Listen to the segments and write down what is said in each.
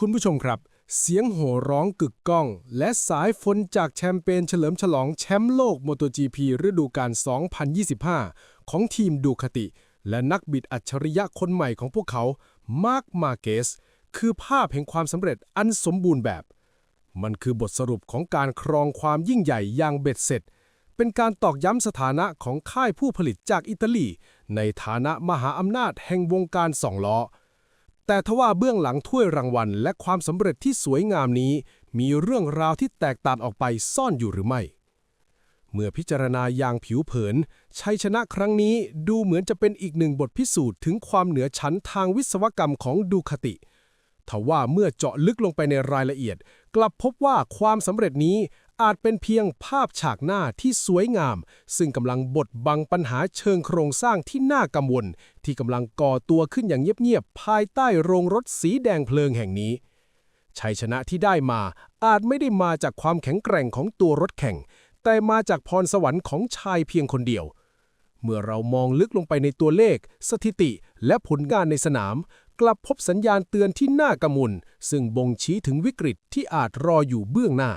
คุณผู้ชมครับ เสียงโห่ร้องกึกก้อง และสายฝนจากแชมเปญเฉลิมฉลองแชมป์โลก MotoGP ฤดูกาล 2025 ของทีมดูคาติ และนักบิดอัจฉริยะคนใหม่ของพวกเขา มาร์ค มาเกส คือภาพแห่งความสำเร็จอันสมบูรณ์แบบ มันคือบทสรุปของการครองความยิ่งใหญ่อย่างเบ็ดเสร็จ เป็นการตอกย้ำสถานะของค่ายผู้ผลิตจากอิตาลี ในฐานะมหาอำนาจแห่งวงการสองล้อ แต่ทว่าเบื้องหลังถ้วยรางวัล และความสำเร็จที่สวยงามนี้ มีเรื่องราวที่แตกต่างออกไปซ่อนอยู่หรือไม่ เมื่อพิจารณาอย่างผิวเผิน ชัยชนะครั้งนี้ดูเหมือนจะเป็นอีกหนึ่งบทพิสูจน์ถึงความเหนือชั้นทางวิศวกรรมของดูคาติทว่าเมื่อเจาะลึกลงไปในรายละเอียด กลับพบว่าความสำเร็จนี้ อาจเป็นเพียงภาพฉากหน้าที่สวยงาม ซึ่งกำลังบดบังปัญหาเชิงโครงสร้างที่น่ากังวล ที่กำลังก่อตัวขึ้นอย่างเงียบๆภายใต้โรงรถสีแดงเพลิงแห่งนี้ ชัยชนะที่ได้มาอาจไม่ได้มาจากความแข็งแกร่งของตัวรถแข่ง แต่มาจากพรสวรรค์ของชายเพียงคนเดียว เมื่อเรามองลึกลงไปในตัวเลข สถิติ และผลงานในสนามกลับพบสัญญาณเตือนที่น่ากังวลซึ่งบ่งชี้ถึงวิกฤตที่อาจรออยู่เบื้องหน้า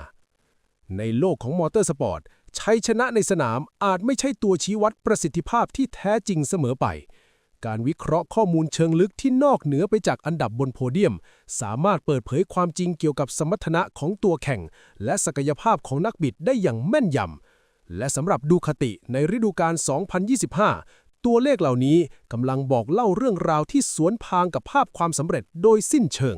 ในโลกของมอเตอร์สปอร์ตชัยชนะในสนามอาจไม่ใช่ตัวชี้วัดประสิทธิภาพที่แท้จริงเสมอไป การวิเคราะห์ข้อมูลเชิงลึกที่นอกเหนือไปจากอันดับบนโพเดียม สามารถเปิดเผยความจริงเกี่ยวกับสมรรถนะของตัวแข่ง และศักยภาพของนักบิดได้อย่างแม่นยำ และสำหรับดูคาติในฤดูกาล 2025 ตัวเลขเหล่านี้กำลังบอกเล่าเรื่องราวที่สวนพางกับภาพความสำเร็จโดยสิ้นเชิง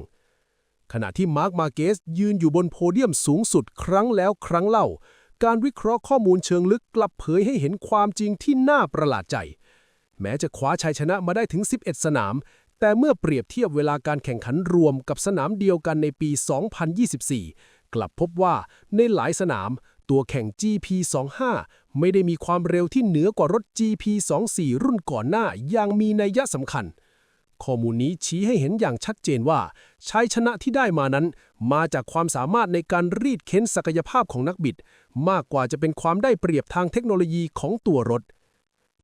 ขณะที่มาร์คมาเกสยืนอยู่บนโพเดียมสูงสุดครั้งแล้วครั้งเล่า การวิเคราะห์ข้อมูลเชิงลึกกลับเผยให้เห็นความจริงที่น่าประหลาดใจ แม้จะคว้าชัยชนะมาได้ถึง 11 สนาม แต่เมื่อเปรียบเทียบเวลาการแข่งขันรวมกับสนามเดียวกันในปี 2024 กลับพบว่าในหลายสนาม ตัวแข่ง GP25 ไม่ได้มีความเร็วที่เหนือกว่ารถ GP24 รุ่นก่อนหน้าอย่างมีนัยยะสำคัญ ข้อมูลนี้ชี้ให้เห็นอย่างชัดเจนว่าชัยชนะที่ได้มานั้น มาจากความสามารถในการรีดเค้นศักยภาพของนักบิด มากกว่าจะเป็นความได้เปรียบทางเทคโนโลยีของตัวรถ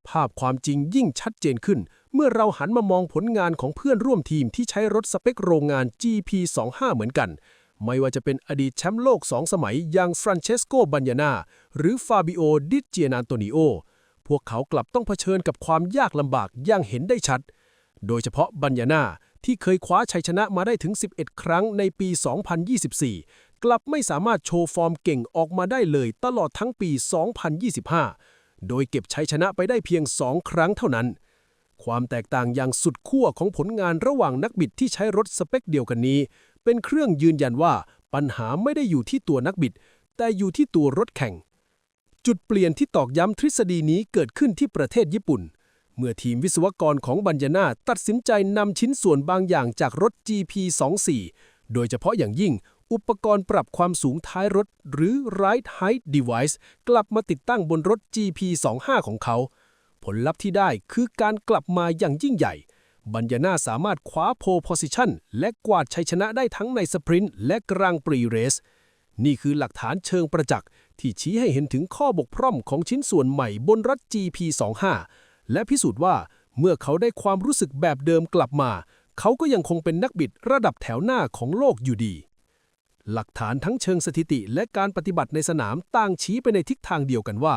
ภาพความจริงยิ่งชัดเจนขึ้น เมื่อเราหันมามองผลงานของเพื่อนร่วมทีมที่ใช้รถสเปคโรงงาน GP25 เหมือนกันไม่ว่าจะเป็นอดีตแชมป์โลก 2 สมัยอย่างฟรานเชสโก บัญญานาหรือฟาบิโอ ดิเจียนานโตนิโอ พวกเขากลับต้องเผชิญกับความยากลำบากอย่างเห็นได้ชัด โดยเฉพาะบัญญานาที่เคยคว้าชัยชนะมาได้ถึง 11 ครั้งในปี 2024 กลับไม่สามารถโชว์ฟอร์มเก่งออกมาได้เลยตลอดทั้งปี 2025 โดยเก็บชัยชนะไปได้เพียง 2 ครั้งเท่านั้น ความแตกต่างอย่างสุดขั้วของผลงานระหว่างนักบิดที่ใช้รถสเปคเดียวกันนี้ เป็นเครื่องยืนยันว่าปัญหาไม่ได้อยู่ที่ตัวนักบิด แต่อยู่ที่ตัวรถแข่ง จุดเปลี่ยนที่ตอกย้ำทฤษฎีนี้เกิดขึ้นที่ประเทศญี่ปุ่น เมื่อทีมวิศวกรของบัญญนาตัดสินใจนำชิ้นส่วนบางอย่างจากรถ GP24 โดยเฉพาะอย่างยิ่ง อุปกรณ์ปรับความสูงท้ายรถ หรือ Ride Height Device กลับมาติดตั้งบนรถ GP25 ของเขา ผลลัพธ์ที่ได้คือการกลับมาอย่างยิ่งใหญ่ บัญญนาสามารถคว้าโพลโพสิชันและกวาดชัยชนะได้ทั้งในสปรินต์และกลางปรีเรส นี่คือหลักฐานเชิงประจักษ์ที่ชี้ให้เห็นถึงข้อบกพร่องของชิ้นส่วนใหม่บนรถ GP25 และพิสูจน์ว่าเมื่อเขาได้ความรู้สึกแบบเดิมกลับมา เขาก็ยังคงเป็นนักบิดระดับแถวหน้าของโลกอยู่ดี หลักฐานทั้งเชิงสถิติและการปฏิบัติในสนามต่างชี้ไปในทิศทางเดียวกันว่า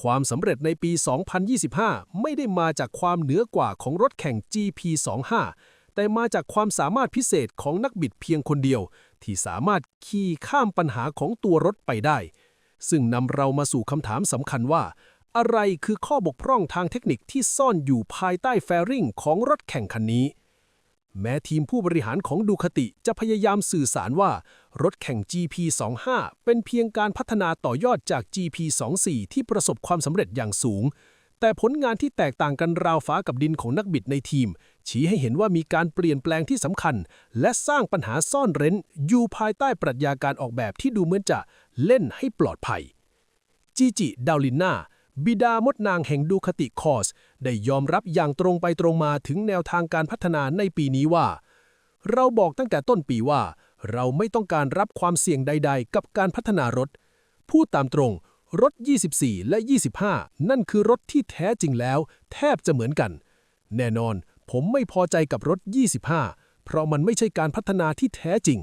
ความสำเร็จในปี 2025 ไม่ได้มาจากความเหนือกว่าของรถแข่ง GP25 แต่มาจากความสามารถพิเศษของนักบิดเพียงคนเดียว ที่สามารถขี่ข้ามปัญหาของตัวรถไปได้ ซึ่งนำเรามาสู่คำถามสำคัญว่า อะไรคือข้อบกพร่องทางเทคนิคที่ซ่อนอยู่ภายใต้แฟริงของรถแข่งคันนี้ แม้ทีมผู้บริหารของดูคติจะพยายามสื่อสารว่า รถแข่ง GP25 เป็นเพียงการพัฒนาต่อยอดจาก GP24 ที่ประสบความสำเร็จอย่างสูง แต่ผลงานที่แตกต่างกันราวฟ้ากับดินของนักบิดในทีม ชี้ให้เห็นว่ามีการเปลี่ยนแปลงที่สำคัญ และสร้างปัญหาซ่อนเร้น อยู่ภายใต้ปรัชญาการออกแบบที่ดูเหมือนจะเล่นให้ปลอดภัยจีจิดาวลินนา บิดามดนางแห่งดูคติคอส ได้ยอมรับอย่างตรงไปตรงมาถึงแนวทางการพัฒนาในปีนี้ว่า เราบอกตั้งแต่ต้นปีว่า เราไม่ต้องการรับความเสี่ยงใด ๆ กับการพัฒนารถ พูดตามตรง รถ 24 และ 25 นั่นคือรถที่แท้จริงแล้ว แทบจะเหมือนกัน แน่นอน ผมไม่พอใจกับรถ 25 เพราะมันไม่ใช่การพัฒนาที่แท้จริง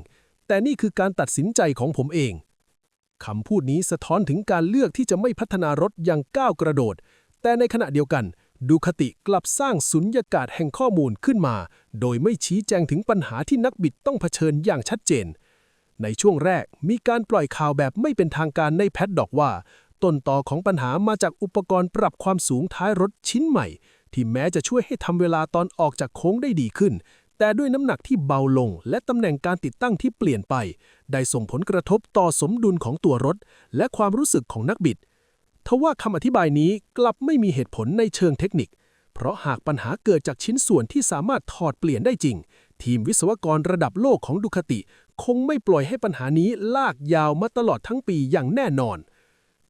แต่นี่คือการตัดสินใจของผมเอง คำพูดนี้สะท้อนถึงการเลือกที่จะไม่พัฒนารถอย่างก้าวกระโดด แต่ในขณะเดียวกัน ดูคติกลับสร้างสุญญากาศแห่งข้อมูลขึ้นมา โดยไม่ชี้แจงถึงปัญหาที่นักบิดต้องเผชิญอย่างชัดเจน ในช่วงแรกมีการปล่อยข่าวแบบไม่เป็นทางการในแพดดอกว่า ต้นต่อของปัญหามาจากอุปกรณ์ปรับความสูงท้ายรถชิ้นใหม่ ที่แม้จะช่วยให้ทำเวลาตอนออกจากโค้งได้ดีขึ้น แต่ด้วยน้ำหนักที่เบาลงและตำแหน่งการติดตั้งที่เปลี่ยนไป ได้ส่งผลกระทบต่อสมดุลของตัวรถ และความรู้สึกของนักบิด ทว่าคำอธิบายนี้กลับไม่มีเหตุผลในเชิงเทคนิค เพราะหากปัญหาเกิดจากชิ้นส่วนที่สามารถถอดเปลี่ยนได้จริง ทีมวิศวกรระดับโลกของดูคติ คงไม่ปล่อยให้ปัญหานี้ลากยาวมาตลอดทั้งปีอย่างแน่นอน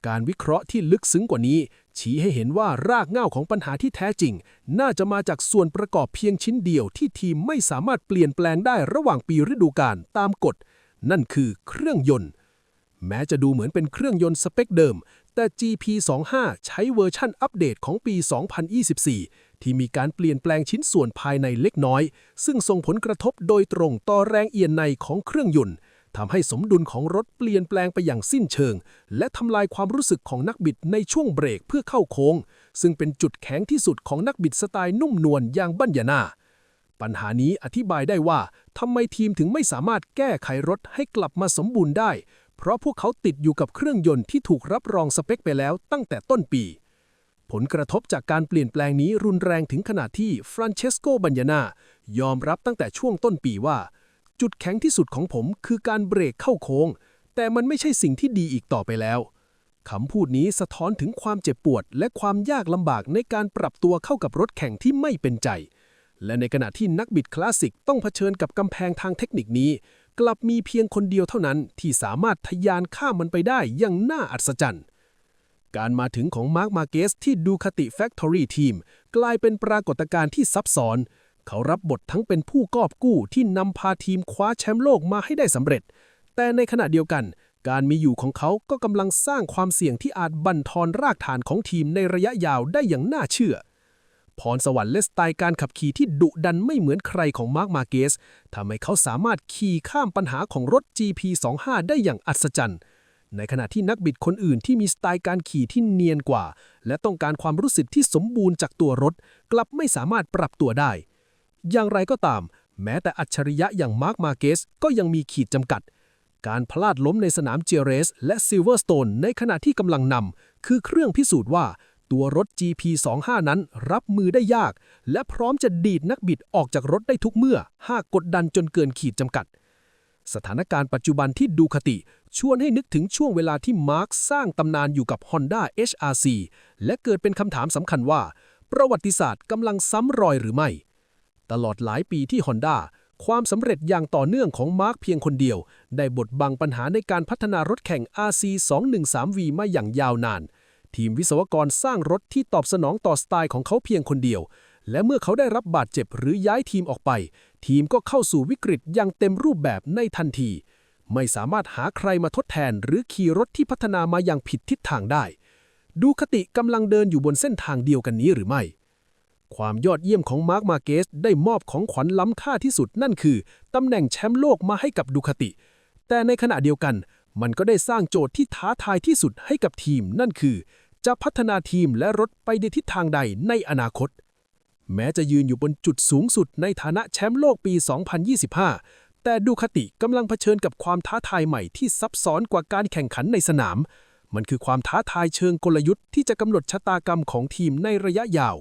การวิเคราะห์ที่ลึกซึ้งกว่านี้ ชี้ให้เห็นว่ารากเหง้าของปัญหาที่แท้จริง น่าจะมาจากส่วนประกอบเพียงชิ้นเดียวที่ทีมไม่สามารถเปลี่ยนแปลงได้ระหว่างปีฤดูกาลตามกฎ นั่นคือเครื่องยนต์ แม้จะดูเหมือนเป็นเครื่องยนต์สเปคเดิม แต่ GP25 ใช้เวอร์ชั่นอัปเดตของปี 2024 ที่มีการเปลี่ยนแปลงชิ้นส่วนภายในเล็กน้อย ซึ่งส่งผลกระทบโดยตรงต่อแรงเอียงในของเครื่องยนต์ ทำให้สมดุลของรถเปลี่ยนแปลงไปอย่างสิ้นเชิง และทำลายความรู้สึกของนักบิดในช่วงเบรกเพื่อเข้าโค้ง ซึ่งเป็นจุดแข็งที่สุดของนักบิดสไตล์นุ่มนวลอย่างบัญญานาปัญหานี้อธิบายได้ว่าทำไมทีมถึงไม่สามารถแก้ไขรถให้กลับมาสมบูรณ์ได้ เพราะพวกเขาติดอยู่กับเครื่องยนต์ที่ถูกรับรองสเปคไปแล้วตั้งแต่ต้นปี ผลกระทบจากการเปลี่ยนแปลงนี้รุนแรงถึงขนาดที่ฟรานเชสโกบัญญานายอมรับตั้งแต่ช่วงต้นปีว่า จุดแข็งที่สุดของผมคือการเบรกเข้าโค้ง แต่มันไม่ใช่สิ่งที่ดีอีกต่อไปแล้วคำพูดนี้สะท้อนถึงความเจ็บปวด และความยากลำบากในการปรับตัวเข้ากับรถแข่งที่ไม่เป็นใจ และในขณะที่นักบิดคลาสสิกต้องเผชิญกับกำแพงทางเทคนิคนี้ กลับมีเพียงคนเดียวเท่านั้นที่สามารถทะยานข้ามมันไปได้อย่างน่าอัศจรรย์ การมาถึงของมาร์คมาเกสที่ดูคติแฟคทอรี่ทีมกลายเป็นปรากฏการณ์ที่ซับซ้อน เขารับบททั้งเป็นผู้กอบกู้ที่นำพาทีมคว้าแชมป์โลกมาให้ได้สำเร็จ แต่ในขณะเดียวกัน การมีอยู่ของเขาก็กำลังสร้างความเสี่ยงที่อาจบั่นทอนรากฐานของทีมในระยะยาวได้อย่างน่าเชื่อ พรสวรรค์และสไตล์การขับขี่ที่ดุดันไม่เหมือนใครของมาร์คมาเกสทำให้เขาสามารถขี่ข้ามปัญหาของรถ GP25 ได้อย่างอัศจรรย์ในขณะที่นักบิดคนอื่นที่มีสไตล์การขี่ที่เนียนกว่า และต้องการความรู้สึกที่สมบูรณ์จากตัวรถ กลับไม่สามารถปรับตัวได้ อย่างไรก็ตาม แม้แต่อัจฉริยะอย่างมาร์คมาเกสก็ยังมีขีดจำกัด การพลาดล้มในสนามเจเรส และซิลเวอร์สโตนในขณะที่กำลังนำคือเครื่องพิสูจน์ว่าตัวรถ GP25 นั้นรับมือได้ยาก และพร้อมจะดีดนักบิดออกจากรถได้ทุกเมื่อ หากกดดันจนเกินขีดจำกัด สถานการณ์ปัจจุบันที่ดูคติ ชวนให้นึกถึงช่วงเวลาที่มาร์คสร้างตำนานอยู่กับ Honda HRC และเกิดเป็นคำถามสำคัญว่า ประวัติศาสตร์กำลังซ้ำรอยหรือไม่ ตลอดหลายปีที่ Honda ความสำเร็จอย่างต่อเนื่องของมาร์คเพียงคนเดียว ได้บดบังปัญหาในการพัฒนารถแข่ง RC213V มาอย่างยาวนาน ทีมวิศวกรสร้างรถที่ตอบสนองต่อสไตล์ของเขาเพียงคนเดียว และเมื่อเขาได้รับบาดเจ็บหรือย้ายทีมออกไป ทีมก็เข้าสู่วิกฤตอย่างเต็มรูปแบบในทันที ไม่สามารถหาใครมาทดแทน หรือขี่รถที่พัฒนามาอย่างผิดทิศทางได้ ดูคติกำลังเดินอยู่บนเส้นทางเดียวกันนี้หรือไม่ ความยอดเยี่ยมของมาร์คมาเกสได้มอบของขวัญล้ำค่าที่สุดนั่นคือ ตำแหน่งแชมป์โลกมาให้กับดูคติ แต่ในขณะเดียวกัน มันก็ได้สร้างโจทย์ที่ท้าทายที่สุดให้กับทีมนั่นคือ จะพัฒนาทีมและรถไปในทิศทางใดในอนาคต แม้จะยืนอยู่บนจุดสูงสุดในฐานะแชมป์โลกปี 2025 แต่ดูคติกำลังเผชิญกับความท้าทายใหม่ที่ซับซ้อนกว่าการแข่งขันในสนาม มันคือความท้าทายเชิงกลยุทธ์ที่จะกำหนดชะตากรรมของทีมในระยะยาว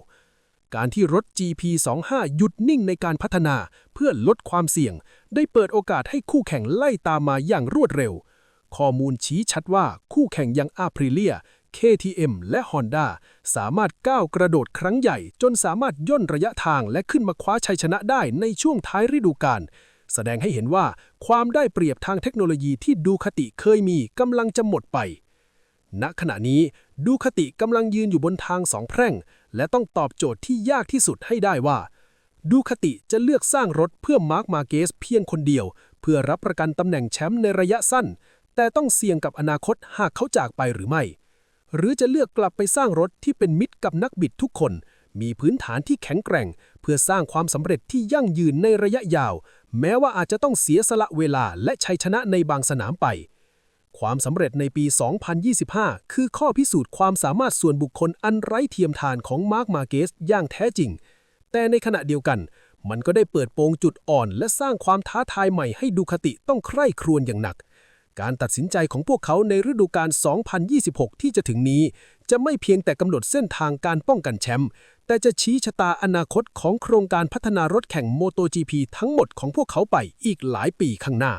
การที่รถ GP25 หยุดนิ่งในการพัฒนาเพื่อลดความเสี่ยง ได้เปิดโอกาสให้คู่แข่งไล่ตามมาอย่างรวดเร็ว ข้อมูลชี้ชัดว่าคู่แข่งอย่าง Aprilia KTM และ Honda สามารถก้าวกระโดดครั้งใหญ่ จนสามารถย่นระยะทางและขึ้นมาคว้าชัยชนะได้ในช่วงท้ายฤดูกาลแสดงให้เห็นว่าความได้เปรียบทางเทคโนโลยีที่ดูคติเคยมีกำลังจะหมดไป ณขณะนี้ดูคติกำลังยืนอยู่บนทางสองแพร่ง และต้องตอบโจทย์ที่ยากที่สุดให้ได้ว่า ดูคติจะเลือกสร้างรถเพื่อมาร์คมาเกสเพียงคนเดียว เพื่อรับประกันตำแหน่งแชมป์ในระยะสั้น แต่ต้องเสี่ยงกับอนาคตหากเขาจากไปหรือไม่ หรือจะเลือกกลับไปสร้างรถที่เป็นมิตรกับนักบิดทุกคน มีพื้นฐานที่แข็งแกร่ง เพื่อสร้างความสำเร็จที่ยั่งยืนในระยะยาว แม้ว่าอาจจะต้องเสียสละเวลาและชัยชนะในบางสนามไป ความสำเร็จในปี 2025 คือข้อพิสูจน์ความสามารถส่วนบุคคลอันไร้เทียมทานของมาร์คมาเกสอย่างแท้จริง แต่ในขณะเดียวกัน มันก็ได้เปิดโปงจุดอ่อน และสร้างความท้าทายใหม่ให้ดูคติต้องใคร่ครวญอย่างหนัก การตัดสินใจของพวกเขาในฤดูกาล 2026 ที่จะถึงนี้ จะไม่เพียงแต่กำหนดเส้นทางการป้องกันแชมป์ แต่จะชี้ชะตาอนาคตของโครงการพัฒนารถแข่ง MotoGP ทั้งหมดของพวกเขาไปอีกหลายปีข้างหน้า